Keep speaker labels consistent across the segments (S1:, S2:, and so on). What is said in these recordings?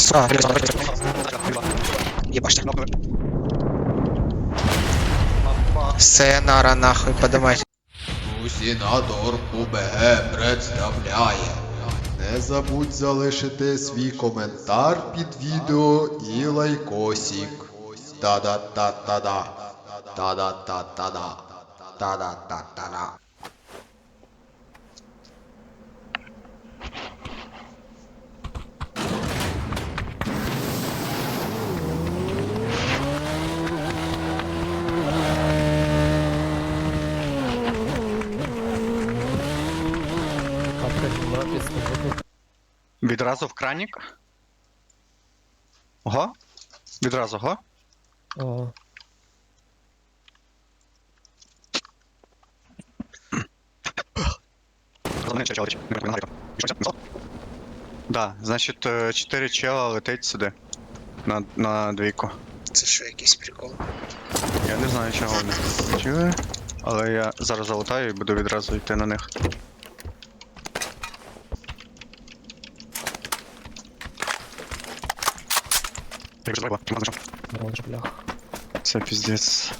S1: Сука, Ебашься. Sayonara нахуй, подымайте.
S2: Сенатор УБГ представляє. Не забудь залишити свій коментар під відео і лайкосик. Та-да-та-та-да. Та-да-та-та-да. Та-да-та-та-да.
S3: Відразу в кранік. Ого. Відразу, го.
S4: Ага.
S3: Да, значить, 4 чела летить сюди. На, на двійку.
S1: Це що, якийсь прикол?
S3: Я не знаю, чого вони але я зараз залутаю і буду відразу йти на них.
S4: Вон ж блях.
S3: Це піздець.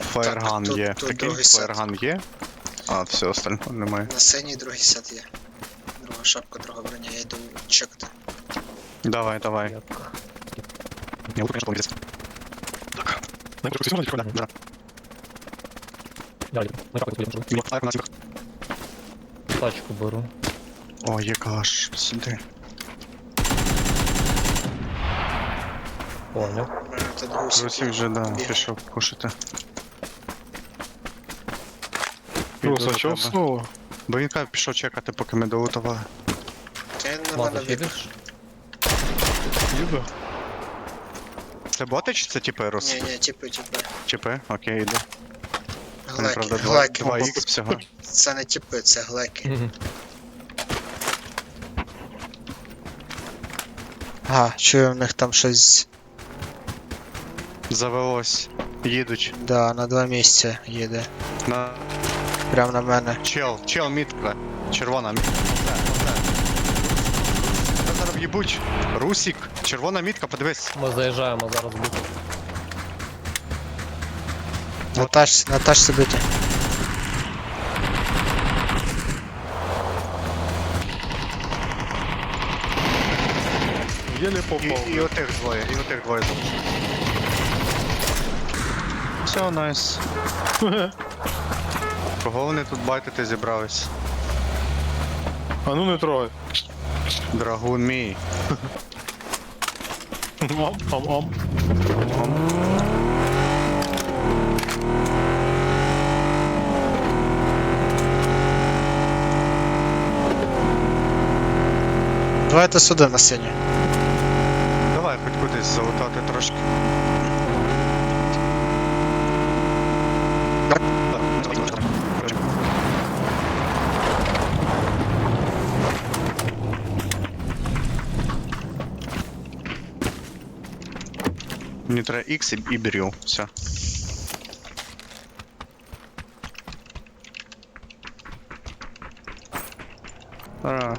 S3: Фаєрган
S1: тут-
S3: є.
S1: тут
S3: Прикинь,
S1: другий сет.
S3: фаєрган є, а все остального немає.
S1: На сцені другий сет є. Друга шапка, друга броня, я йду чекати.
S3: Давай, давай.
S4: Як.
S3: Я лучше, конечно, піздець. Так. Не хочу писати, да.
S4: Далі. Ми так будемо.
S3: Так, у нас їх.
S4: Тачку беру.
S3: О, є каш. Сюди.
S1: У мене.
S3: Русик вже, да, пішов кушати.
S5: Рус, а чого
S3: тебе.
S5: знову?
S3: Бо він каже, пішов чекати, поки ми долутували.
S1: Ти на мене від...
S4: підеш?
S5: Їду?
S3: Це боти чи це типи Рус?
S1: Ні, ні, типи, типи.
S3: Чипи? Окей, йду. Вони,
S1: Глеки,
S3: правда,
S1: глеки.
S3: 2 х всього.
S1: Це не типи, це глеки.
S4: Мгм.
S1: Ага, чую, в них там щось,
S3: Завелось. Їдуть.
S1: да, на два місця їде.
S3: На
S1: Прям на мене.
S3: чел, чел мітка. Червона мітка. Зараз в'їбуть. Русік, червона мітка, подивись.
S4: Ми заїжджаємо зараз в бік.
S1: На тачці, на тачці бити.
S5: Єле
S3: І,
S5: попав.
S3: і отих двоє, і отих двоє залишилось. Все, найс. Кого вони тут байтити зібрались?
S5: А ну не трогай.
S3: Драгун мій.
S5: Ам, ам, ам.
S1: Давайте сюди на сцені.
S3: Давай хоч кудись залутати трошки. Мені треба X і, і беріл. Все. А,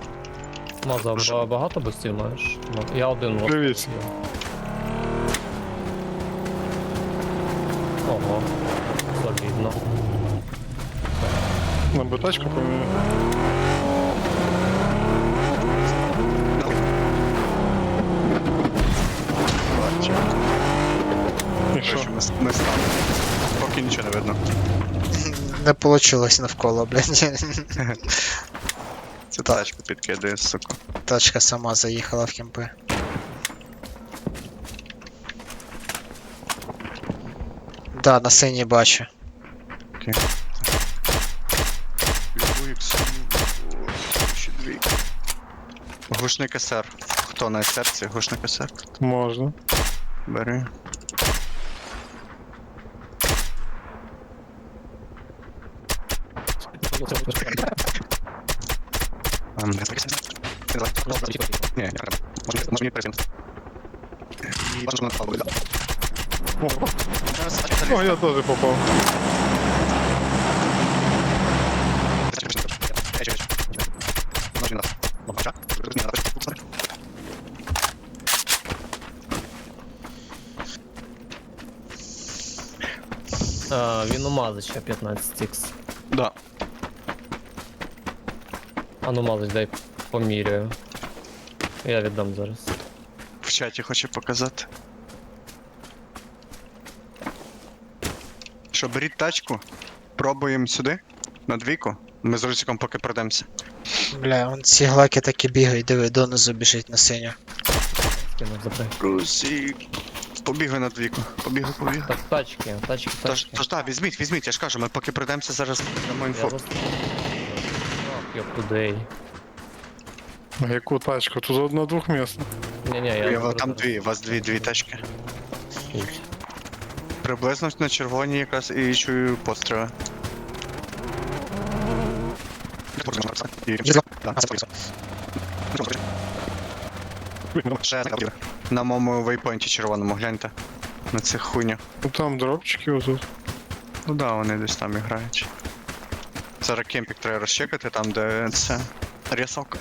S4: Маза, ба- багато бустів маєш? Ну, Я один вот.
S5: Привіт.
S4: Ого. Солідно.
S5: На битачку поміняю.
S3: бачу.
S5: Що?
S3: Ми стали. Поки нічого не видно.
S1: Не получилось навколо, блядь.
S3: Це тачку підкидає, сука.
S1: Тачка сама заїхала в кемпи. Да, на сцені бачу.
S3: Окей. Любу. Ще дві. Глушник СР. Хто на СР? Це глушник СР.
S5: Можна.
S3: Бери. Не, не, можно, можно не просить. И важно, что на попал, да.
S5: О, я
S3: тоже попал.
S4: А, Винумазыч 15 x
S3: Да.
S4: А ну Мазич, дай поміряю. Я віддам зараз.
S3: В чаті хочу показати. Що, беріть тачку, пробуємо сюди, на двійку. Ми з Русиком поки пройдемося.
S1: Бля, вон ці глаки такі бігають, диви, донизу біжить на синю.
S4: Скинув забрай.
S3: Русик. Побігли на двійку. Побігли, побігли.
S4: Так, тачки, тачки,
S3: Тож,
S4: тачки.
S3: тож так, візьміть, візьміть, я ж кажу, ми поки пройдемося зараз дамо
S4: Я
S3: інфу.
S4: Вас... Ох.
S5: А яку тачку? Тут одна двохмісна.
S4: Ні-ні, я...
S3: Я, там дві, у вас дві, дві тачки. Приблизно на червоній якраз і чую постріли. На моєму вейпойнті червоному, гляньте. На цих хуйнях.
S5: Ну там дропчики отут.
S3: Ну да, вони десь там грають. Зараз кемпік треба розчекати, там де це. Рісок.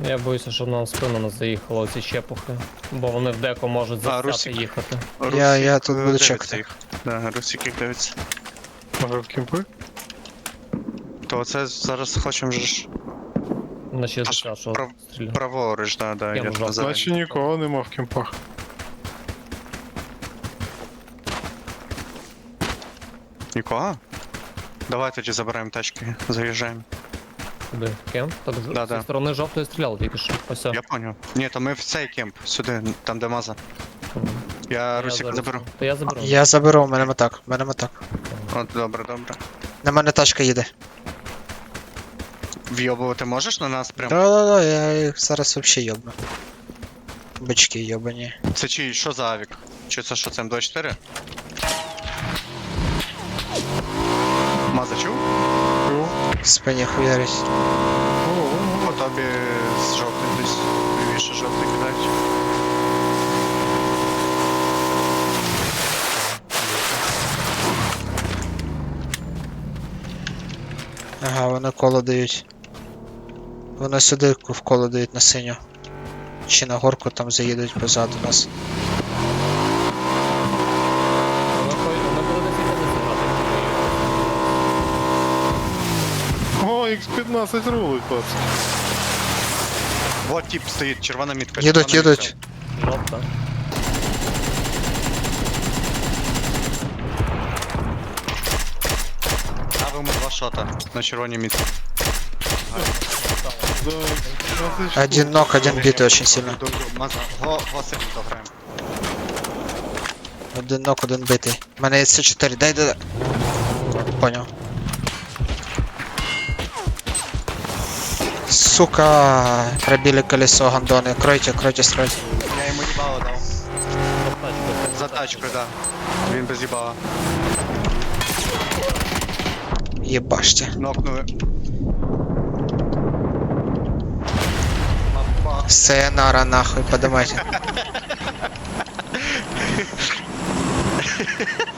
S4: Я боюся, що нам в спину не заїхало ці щепухи. Бо вони в деко можуть
S3: А,
S4: засяти
S3: Русик.
S4: їхати.
S1: Я- я тут
S3: е,
S1: буду
S3: дивиться
S1: чекати.
S3: їх. Да, Русик їх дивиться.
S5: Може в кімпи?
S3: То це зараз хочемо же ж
S4: На 60, що
S3: прав-
S4: стріляє.
S3: праворуч, да, да,
S4: Я
S3: я
S4: можу.
S5: Наче нікого нема в кімпах.
S3: Нікого? Давай тоді забираємо тачки, заїжджаємо.
S4: Куди? Кемп? Так, з-
S3: Да,
S4: зі
S3: да.
S4: сторони жовтої стріляли тільки що. Ось.
S3: Я понял. Ні, то ми в цей кемп, сюди, там де маза. Я Русик заберу.
S4: То я заберу.
S1: Я заберу, у мене мотак, у мене мотак.
S3: От, добре, добре.
S1: На мене тачка їде.
S3: Вйобувати можеш на нас прям?
S1: Да-да-да, я їх зараз вообще йобну. Бички йобані.
S3: Це чи що за авік? Чи це що, це М24? Маза чув?
S5: Йо.
S1: В спині хуярить.
S5: О,
S3: По тобі з жовтим десь лівіше жовтий кидають.
S1: Ага, вони коло дають. Вони сюди в коло дають на синю. Чи на горку там заїдуть позаду нас.
S5: 15 рулить, пацан.
S3: Вот тип стоїть, червона мітка.
S1: Їдуть,
S3: червона
S1: їдуть.
S3: мітка. Ставимо два шота на червоні мітці.
S1: Один ног, один битый очень сильно. Один ног, один битый. У мене є С4, дай дай. дай. Поняв. Сука, пробили колесо гандоны. Кройте, кройте, стройте.
S3: Я йому їбало дав.
S4: За тачкою,
S3: да. Він без їбала.
S1: Ебашьте.
S3: Нокнули.
S1: Сайонара нахуй, подымайте.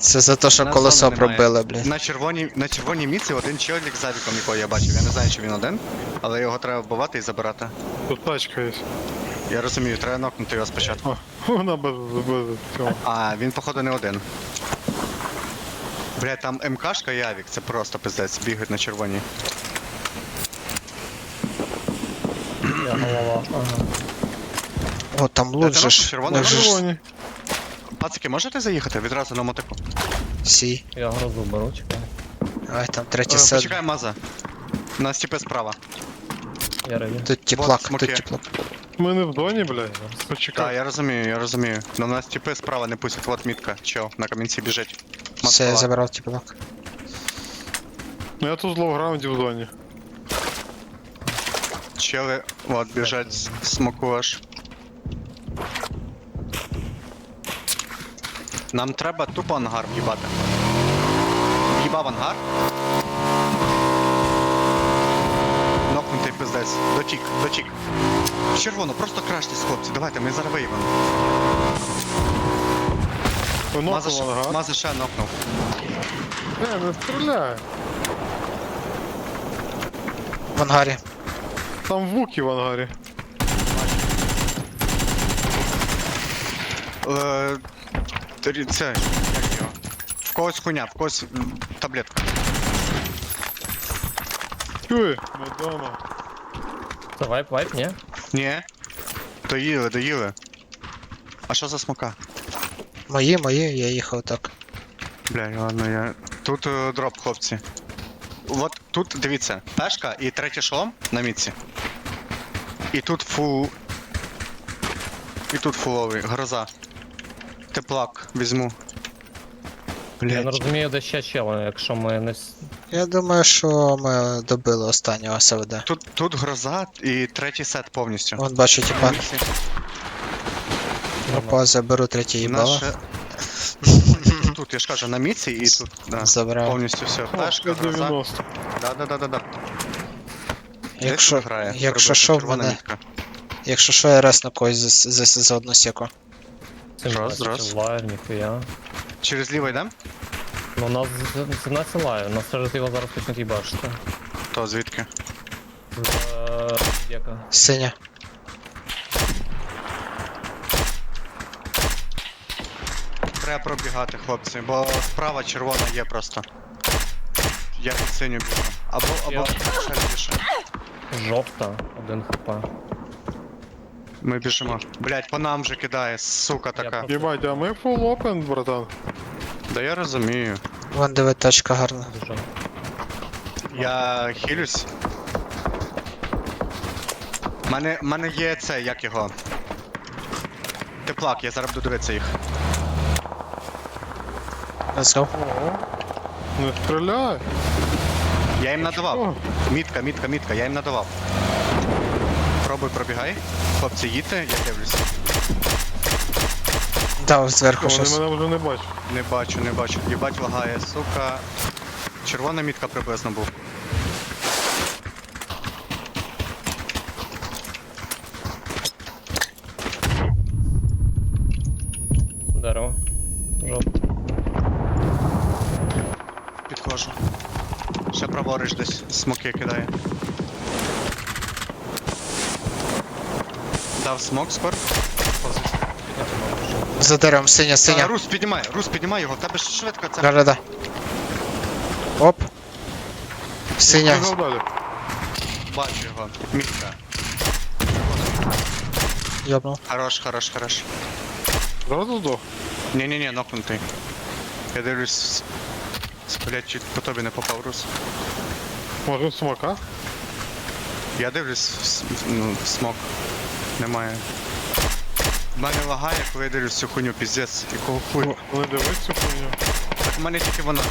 S1: Це за те, що
S3: Нас
S1: колесо
S3: зони немає.
S1: блядь.
S3: На червоній, на червоній міці один чоловік з авіком, якого я бачив. Я не знаю, чи він один, але його треба вбивати і забирати.
S5: Тут тачка є.
S3: Я розумію, треба нокнути його спочатку.
S5: О, вона без, без цього.
S3: А, він, походу, не один. Бля, там МКшка і авік, це просто пиздець, бігають на червоній.
S4: Я голова. Ага.
S1: О, там лут же ж.
S3: червоний
S1: лут же ж
S5: Червоні.
S3: Пацики, можете заїхати відразу на мотику?
S1: Сі.
S4: Я грозу беру, чекай.
S1: Ай, там третій
S3: Е,
S1: сет.
S3: Почекай, маза. У нас тіпи справа.
S4: Я реді.
S1: Тут теплак,
S3: смоки.
S1: тут теплак.
S5: Ми не в зоні, блядь.
S3: Так,
S5: Почекай.
S3: я розумію, я розумію. Но у нас тіпи справа не пустять. Вот мітка, чел, на камінці біжить.
S1: Все, я
S3: Москва.
S1: забрав теплак.
S5: Ну я тут з лоу-граунді в зоні.
S3: Чели, вот, біжать смоку аж. Нам треба тупо ангар в'їбати. В'їбав ангар. Нокнутий пиздець. Дотік, дотік. В червону, просто краштесь, хлопці. Давайте, ми зараз виїбемо. Маза, ще-
S5: ангар.
S3: Маза ще нокнув.
S5: Не, не стріляй.
S1: В ангарі.
S5: Там вуки в ангарі.
S3: Е, Торі- Це, як його? В когось хуйня, в когось м, таблетка.
S5: Чує? Ми вдома.
S4: Це вайп, вайп, ні?
S3: Ні. Доїли, доїли. А що за смока?
S1: Мої, мої, я їхав так.
S3: Бля, ладно, я. Тут е, дроп, хлопці. От тут, дивіться, пешка і третій шолом на міці. І тут фул. І тут фуловий, гроза. Теплак візьму.
S4: Я не
S3: Блять.
S4: розумію, де ще чело, якщо ми не. с-
S1: Я думаю, що ми добили останнього СВД.
S3: Тут, тут гроза і третій сет повністю.
S1: Вон бачу, типа, опа, заберу третє їбало.
S3: Наше... Тут, я ж кажу, на міці і тут да,
S1: Забрав.
S3: повністю все. Гроза.
S5: 90.
S3: Да, да, да, да, да.
S1: Якщо,
S3: грає,
S1: якщо
S3: приблизно,
S1: що, в
S3: червона
S1: мене,
S3: мітка.
S1: якщо що, я раз на когось за, за, за одну секу.
S3: Раз,
S4: ніхуя.
S3: Через ліво йдем?
S4: Ну, нас це нас не нас через його зараз почнуть їбачити.
S3: То звідки?
S4: З е, Яка?
S1: Синя.
S3: Треба пробігати, хлопці, бо справа червона є просто. Я під синю біжу. Або, або
S4: Я-
S3: ще більше.
S4: Жовта, один хп.
S3: Ми біжимо. Блять, по нам же кидає, сука така.
S5: Єбать, а ми full open, братан.
S3: Да я розумію.
S1: Вон диви, тачка гарна.
S3: Я хилюсь. Мене, мене є це, як його. Теплак, я зараз буду дивитися їх.
S1: Let's go.
S5: Не стріляй.
S3: Я їм надавав. Мітка, мітка, мітка, я їм надавав. Пробуй, пробігай. Хлопці, їдьте, я дивлюся.
S1: Дав зверху
S5: вони
S1: щось.
S5: мене вже не бачать.
S3: Не бачу, не бачу. Їбать лагає, сука. Червона мітка приблизно був. Підходжу. Ще праворуч десь смоки кидає. Дав смок скор.
S1: За деревом, синя,
S3: А,
S1: синя.
S3: Рус, піднімай, Рус, піднімай його, тебе ж швидко це.
S1: Да-да-да. Оп. Синя.
S3: Бачу його. Мітка.
S1: Йобнув.
S3: Хорош, хорош, хорош.
S5: Зразу здох.
S3: Ні-ні-ні, нокнутий. Я дивлюсь. Блять, чуть по тобі не попав Рус.
S5: Може смока?
S3: Я дивлюсь, в ну, в смок. Немає. В мене лагає, коли я дивлюсь цю хуйню, піздець. Якого хуй.
S5: Не дивись цю хуйню.
S3: Так в мене тільки вона.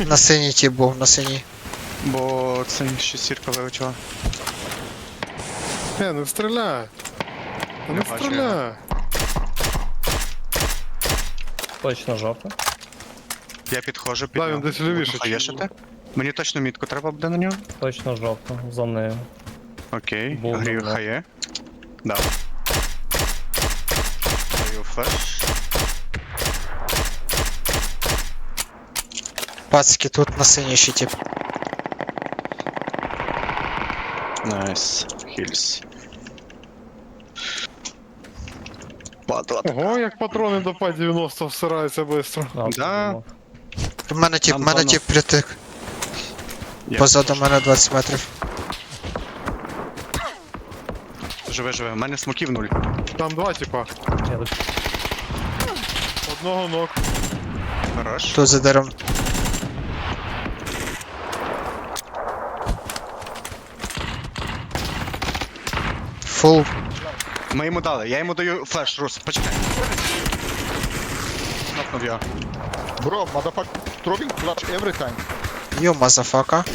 S1: На синій ті був, на синій.
S3: Бо це ще сірка вилучила.
S5: Е, не стріляй. Та
S3: Я
S5: Не
S3: бачу
S5: стріляй.
S4: Точно жовта.
S3: Я підходжу під
S5: Да, він
S3: нього.
S5: десь лівіше
S3: А є ще те? Мені точно мітку треба буде на нього?
S4: Точно жовта. За нею.
S3: Окей,
S4: Був
S3: грію хає. Да. Даю флеш.
S1: Пацки, тут на синій тип.
S3: Найс. Хільс. Падла.
S5: Ого, як патрони до П-90 всираються швидко.
S3: Да.
S1: В мене тип, в мене
S3: Антонов.
S1: тип притик.
S3: Я
S1: Позаду мене 20 метрів.
S3: Живе, живе. У мене смоків нуль.
S5: Там два типа. Одного ног.
S3: Хорош.
S1: Тут за деревом. Фул.
S3: Ми йому дали. Я йому даю флеш, Рус, почекай. Нокнув його.
S6: Bro, motherfucker, throwing clutch every time.
S1: Йо, мазафака.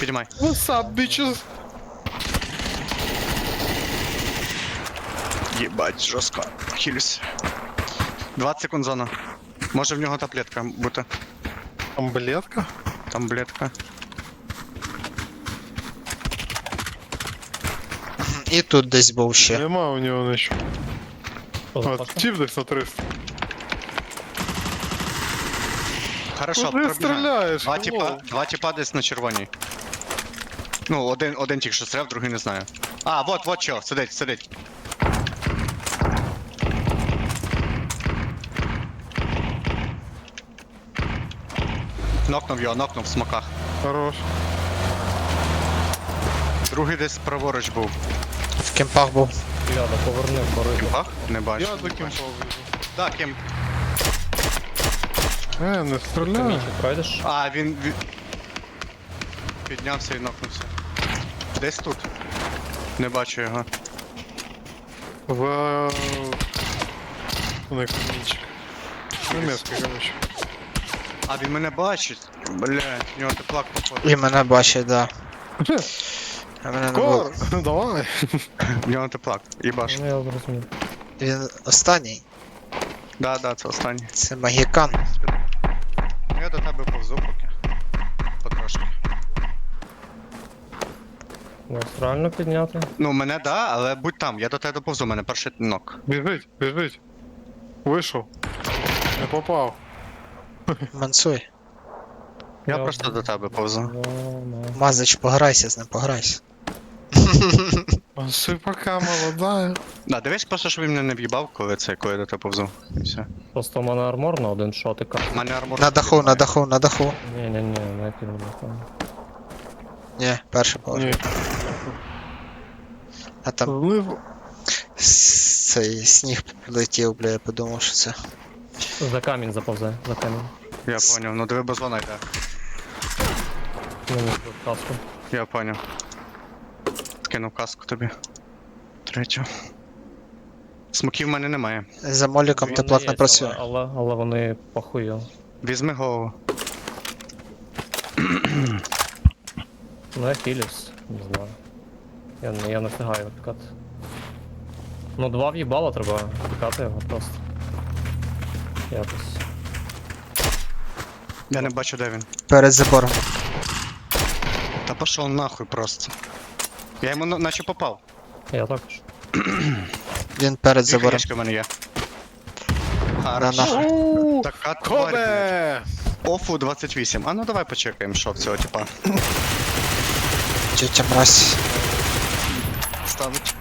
S3: Піднімай.
S5: What's up, bitches?
S3: Єбать, жорстко. Хілюсь. 20 секунд зона. Може в нього таблетка бути.
S5: Там блетка?
S3: Там блетка.
S1: І тут десь був ще.
S5: Нема у нього нічого.
S4: що за
S5: А,
S4: паска?
S5: тіп десь на 300.
S3: Хорошо,
S5: Куди стріляєш?
S3: Два тіпа, Хеллоу? два тіпа десь на червоній. Ну, один, один тільки що стріляв, другий не знаю. А, вот, вот що, сидить, сидить. Нокнув його, нокнув в смоках.
S5: Хорош.
S3: Другий десь праворуч був.
S1: В кемпах був.
S4: Ляда, поверни в баригу.
S3: Бах? Не бачу.
S5: Я за ким повезу.
S3: Так, кемп.
S5: Е, не стріляй.
S4: Камінчик пройдеш?
S3: А, він, він... Піднявся і нокнувся. Десь тут. Не бачу його.
S5: В... Не камінчик. Немецький, короче.
S3: А, він мене бачить. Бля, в нього теплак походить.
S1: І мене бачить, да. А мене не було.
S5: Кор, давай.
S3: В нього теплак. Їбаш.
S4: Ну, я зрозумів.
S1: Він останній.
S3: Да, да, це останній.
S1: Це магікан.
S4: Реально підняти?
S3: Ну, мене да, але будь там, я до тебе доповзу, у мене перший нок.
S5: Біжить, біжить. Вийшов. Не попав.
S1: Мансуй.
S3: Я
S4: Я
S3: просто до тебе повзу.
S4: Ну.
S1: Мазич, пограйся з ним, пограйся.
S5: Сипака молода.
S3: Да, дивись просто, щоб він мене не в'їбав, коли це, коли я до тебе повзу. І все.
S4: Просто у мене армор на один шотик.
S3: У мене армор.
S1: На даху, на даху, на даху.
S4: Ні-ні-ні, не там.
S1: Ні, перший поверх.
S5: Ні.
S1: А там
S5: Злив.
S1: с- цей сніг летів, бля, я подумав, що це.
S4: За камінь заповзе, за камінь.
S3: Я поняв, ну диви бозона йде.
S4: В каску.
S3: Я поняв. Скинув каску тобі. Третю. Смоків в мене немає.
S1: За моліком теплак
S4: є,
S1: не працює.
S4: Але, але, але вони похую.
S3: Візьми голову.
S4: Ну я хілюсь, не знаю. Я, не- я не встигаю відкати. Ну два в'їбала треба відкати його просто. Якось.
S3: Я не бачу, де він.
S1: Перед забором.
S3: Та пошов нахуй просто. Я йому на- наче попав.
S4: Я також.
S1: Він перед
S3: Дві
S1: забором.
S3: хаєшки в мене є.
S1: На
S3: Така тварь. блядь.
S5: Кобе!
S3: Офу 28. А ну давай почекаємо, що в цього типа
S1: Тетя мразь.
S3: Ставить.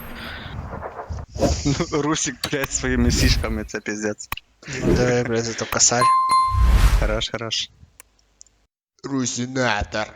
S3: Ну, Русик, блядь, своїми сішками, це піздець.
S1: Да, блядь, зато косарь.
S3: Хорош, хорош.
S2: Русінатор.